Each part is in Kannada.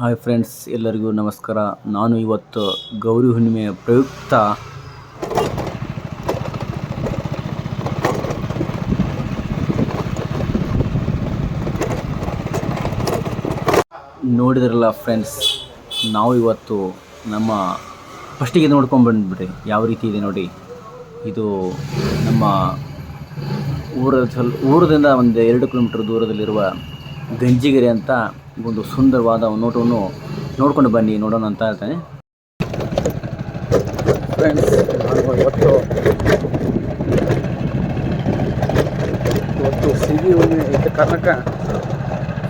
ಹಾಯ್ ಫ್ರೆಂಡ್ಸ್, ಎಲ್ಲರಿಗೂ ನಮಸ್ಕಾರ. ನಾನು ಇವತ್ತು ಗೌರಿ ಹುಣ್ಣಿಮೆಯ ಪ್ರಯುಕ್ತ. ನೋಡಿದ್ರಲ್ಲ ಫ್ರೆಂಡ್ಸ್, ನಾವು ಇವತ್ತು ನಮ್ಮ ಫಸ್ಟಿಗೆ ನೋಡ್ಕೊಂಡು ಬಂದ್ಬಿಡ್ರಿ ಯಾವ ರೀತಿ ಇದೆ ನೋಡಿ. ಇದು ನಮ್ಮ ಊರ ಸ್ವಲ್ಪ ಊರದಿಂದ ಒಂದು ಎರಡು ಕಿಲೋಮೀಟ್ರ್ ದೂರದಲ್ಲಿರುವ ಗಂಜಿಗೆರೆ ಅಂತ ಒಂದು ಸುಂದರವಾದ ನೋಟವನ್ನು ನೋಡ್ಕೊಂಡು ಬನ್ನಿ, ನೋಡೋಣ ಅಂತ ಹೇಳ್ತಾನೆ. ಫ್ರೆಂಡ್ಸ್ ನಾನು ಇವತ್ತು ಇವತ್ತು ಸಿಗಿ ಹುಣ್ಣಿಮೆ ಇದ್ದ ಕಾರಣಕ್ಕೆ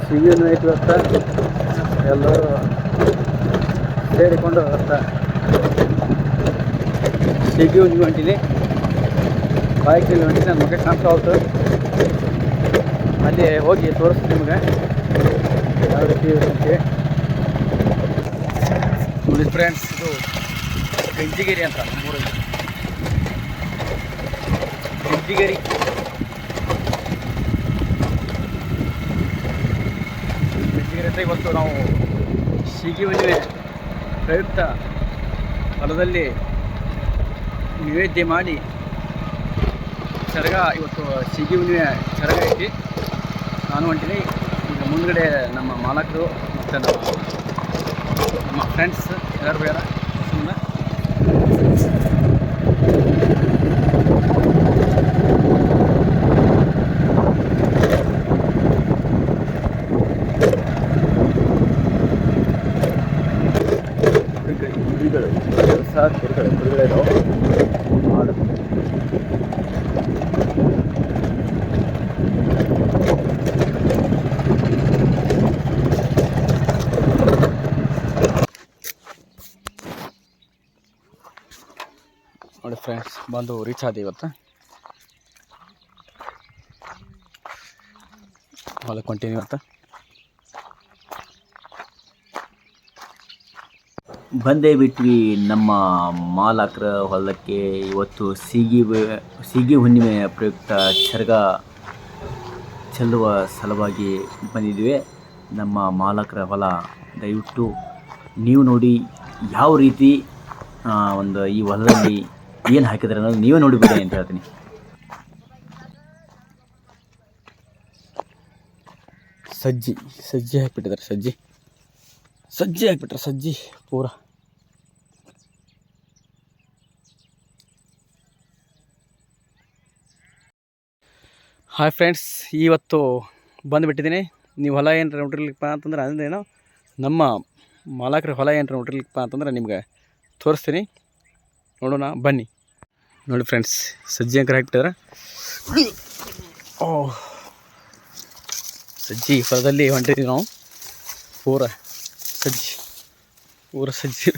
ಸಿಗಿ ಹುಣ್ಣಿಮೆ ಇವತ್ತು ಎಲ್ಲರೂ ಸೇರಿಕೊಂಡು ಇವತ್ತು ಸಿಗಿ ಹುಣ್ಣಿಮೆ ಹೊಂಟಿನಿ ಬಾಯ್ಕಲ್ಲಿ ಹೊಂಟಿನಿ ನನ್ನ ಮಗ ಕಾಣ್ತಾ ಹೋಗ್ತು ಅಲ್ಲಿ ಹೋಗಿ ತೋರಿಸ್ತೀನಿ ನಿಮಗೆ. ನೋಡಿ ಫ್ರೆಂಡ್ಸ್ ಇದು ಗಂಜಿಗೇರಿ ಅಂತ ನಮ್ಮೂರಲ್ಲಿ ಗಂಜಿಗೇರಿ. ಗಂಜಿಗೇರಿ ಅಂತ ಇವತ್ತು ನಾವು ಸೀಗಿ ಹುಣ್ಣಿಮೆ ಪ್ರಯುಕ್ತ ಹೊಲದಲ್ಲಿ ನಿವೇದ್ಯ ಮಾಡಿ ಚರಗ, ಇವತ್ತು ಸಿಗಿ ಹುಣ್ಣಿಮೆ ಚರಗ ಐತಿ. ನಾನು ಹೊಂಟೀನಿ. ಮುಂದ್ಗಡೆ ನಮ್ಮ ಮಾಲಕರು ಮತ್ತು ನಮ್ಮ ನಮ್ಮ ಫ್ರೆಂಡ್ಸ್ ಯಾರು ಬೇಡ ಸುಮ್ಮನೆ ಕುರಿಗಳು ಸಹ ಕುರಿಗಳು ಕುರಿಗಳು ಇದಾವೆ ಮಾಡು ನೋಡಿ ಫ್ರೆಂಡ್ಸ್ ಬಂದು ರೀಚ್ ಆದ ಇವತ್ತು. ಹೊಲಕ್ಕೆ ಹೊಂಟೀನಿ ಇವತ್ತು. ಬಂದೇ ಬಿಟ್ವಿ ನಮ್ಮ ಮಾಲಕರ ಹೊಲಕ್ಕೆ ಇವತ್ತು ಸೀಗಿ ಸೀಗಿ ಹುಣ್ಣಿಮೆ ಪ್ರಯುಕ್ತ ಚರ್ಗ ಚೆಲ್ಲುವ ಸಲುವಾಗಿ ಬಂದಿದ್ವಿ. ನಮ್ಮ ಮಾಲಕರ ಹೊಲ ದಯವಿಟ್ಟು ನೀವು ನೋಡಿ ಯಾವ ರೀತಿ ಒಂದು ಈ ಹೊಲದಲ್ಲಿ ಏನು ಹಾಕಿದ್ರೆ ಅನ್ನೋದು ನೀವೇ ನೋಡಿಬಿಡಿ ಅಂತ ಹೇಳ್ತೀನಿ. ಸಜ್ಜಿ ಸಜ್ಜಿ ಹಾಕಿಬಿಟ್ಟಿದ್ದಾರೆ ಸಜ್ಜಿ. ಸಜ್ಜಿ ಹಾಕಿಬಿಟ್ರೆ ಸಜ್ಜಿ ಪೂರ. ಹಾಯ್ ಫ್ರೆಂಡ್ಸ್ ಇವತ್ತು ಬಂದುಬಿಟ್ಟಿದ್ದೀನಿ. ನೀವು ಹೊಲ ಏನಾರ ನೋಡಿರ್ಲಿಕ್ಕಪ್ಪ ಅಂತಂದ್ರೆ ಅಂದ್ರೇನು ನಮ್ಮ ಮಾಲಕರ ಹೊಲ ಏನಾರ ನೋಡಿರ್ಲಿಕ್ಕಪ್ಪ ಅಂತಂದ್ರೆ ನಿಮ್ಗೆ ತೋರಿಸ್ತೀನಿ. ನೋಡೋಣ ಬನ್ನಿ. ನೋಡಿ ಫ್ರೆಂಡ್ಸ್, ಸಜ್ಜಿ ಅಂಕರ್ ಹಾಕ್ಬಿಟ್ಟಿದ್ರೆ. ಓ ಸಜ್ಜಿ ಹೊಲದಲ್ಲಿ ಹೊಂಟಿದ್ದೀವಿ ನಾವು. ಪೂರ ಸಜ್ಜಿ ಪೂರ ಸಜ್ಜಿ.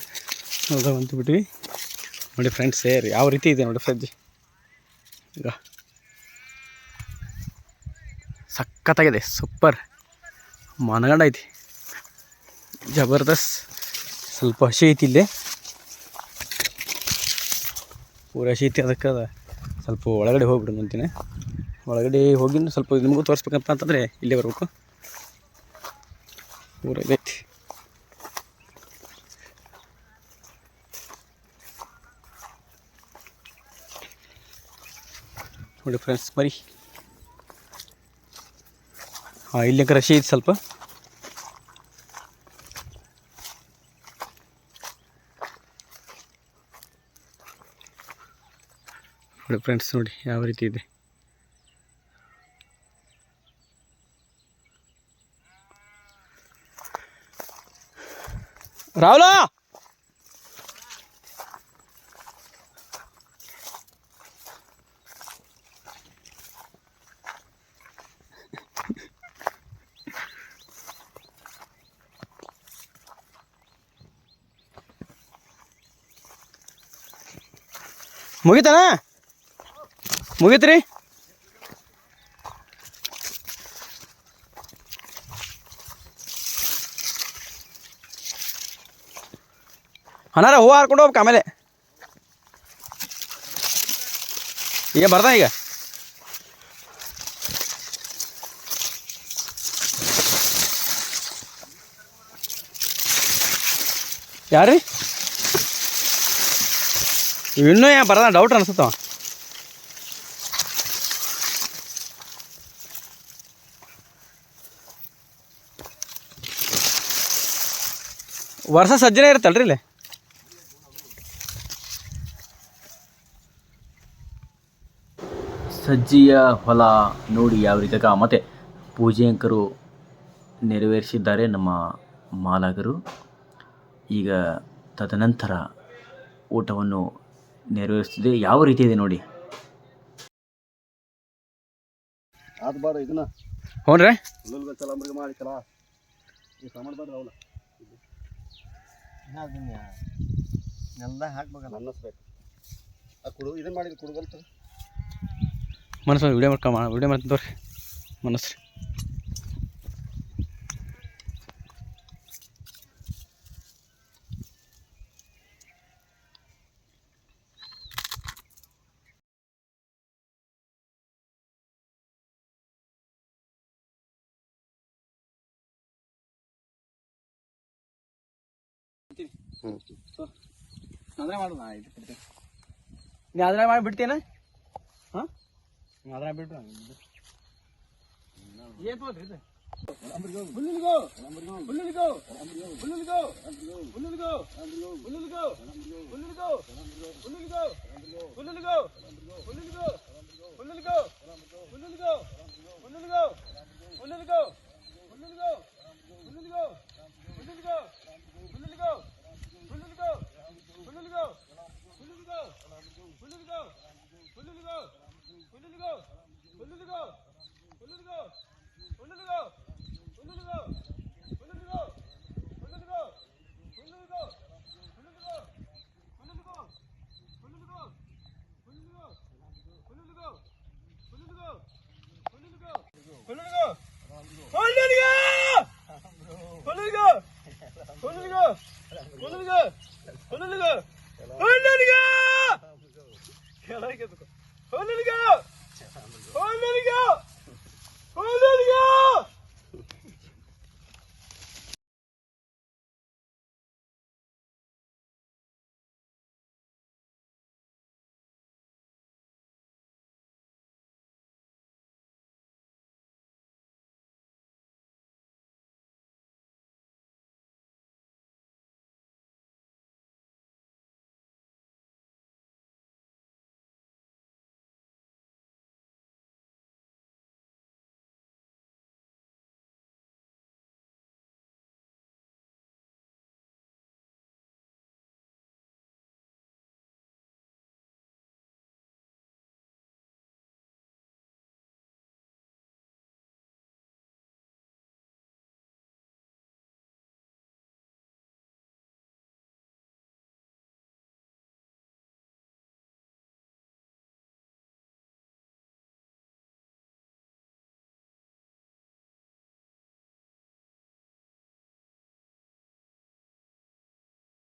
ಹೊಂಟಿಬಿಟ್ವಿ ನೋಡಿ ಫ್ರೆಂಡ್ಸ್ ಸೇರಿ ಯಾವ ರೀತಿ ಇದೆ ನೋಡಿ ಸಜ್ಜಿ. ಈಗ ಸಖತ್ತಾಗಿದೆ, ಸೂಪರ್. ಮನಗಂಡ ಐತಿ. ಜಬರ್ದಸ್ತ್. ಸ್ವಲ್ಪ ಹಸಿ ಐತಿ ಇಲ್ಲಿ. ಪೂರ ಶೀತ ಅದಕ್ಕೆ ಅದ. ಸ್ವಲ್ಪ ಒಳಗಡೆ ಹೋಗ್ಬಿಡು ಅಂತೀನಿ. ಒಳಗಡೆ ಹೋಗಿನ ಸ್ವಲ್ಪ ನಿಮಗೂ ತೋರಿಸ್ಬೇಕಂತ ಅಂತಂದರೆ ಇಲ್ಲೇ ಬರಬೇಕು. ಇದೈತಿ ನೋಡಿ ಫ್ರೆಂಡ್ಸ್ ಬರೀ. ಹಾಂ, ಇಲ್ಲಿ ರಶಿ ಐತಿ ಸ್ವಲ್ಪ. ನೋಡಿ ಫ್ರೆಂಡ್ಸ್ ನೋಡಿ ಯಾವ ರೀತಿ ಇದೆ. ರಾಹುಲ! ಮುಗಿತಾನ? ಮುಗೀತ್ರಿ? ಅನಾರ ಹೂವು ಹಾರ್ಕೊಂಡು ಹೋಗ್ಬೇಕು ಆಮೇಲೆ. ಈಗ ಬರ್ದ ಈಗ? ಯಾರು ಇನ್ನೂ ಏನು ಬರೋದ ಡೌಟ್ ಅನ್ಸುತ್ತವ. ವರ್ಷ ಸಜ್ಜನೆ ಇರುತ್ತಲ್ರಿ ಇಲ್ಲಿ? ಸಜ್ಜಿಯ ಹೊಲ ನೋಡಿ ಯಾವ ರೀತಿ ಮತ್ತೆ ಪೂಜೆಯಂಕರು ನೆರವೇರಿಸಿದ್ದಾರೆ ನಮ್ಮ ಮಾಲಕರು ಈಗ ತದನಂತರ ಊಟವನ್ನು ನೆರವೇರಿಸ್ತಿದೆ. ಯಾವ ರೀತಿ ಇದೆ ನೋಡಿ? ಹ್ಞೂ ರೀ. ಅವಲ್ಲ ನೆಲ್ದ ಹಾಕ್ಬೇಕಲ್ಲ? ಅನ್ನಿಸ್ಬೇಕು ಆ ಕುಡು ಇದನ್ನ ಮಾಡಿದ ಕುಡುಗಲ್ತು. ಮನಸ್ಸು ವಿಡಿಯೋ ಮಾಡ್ಕೊ ವಿಡಿಯೋ ಮಾಡ್ತೀನಿ ತೋರಿ ಮನಸ್ಸು. ಅದನ್ನ ಮಾಡೋಣ ಇದು ಬಿಡ್ತೇನೆ ನೀ ಅದನ್ನ ಮಾಡಿ ಬಿಡ್ತೇನೆ ಹಾಂ ಅದನ್ನ ಬಿಟ್ಟು ಏನು ತೋದ್ರಿ ಇದು ಬುಲ್ಲಿಗೋ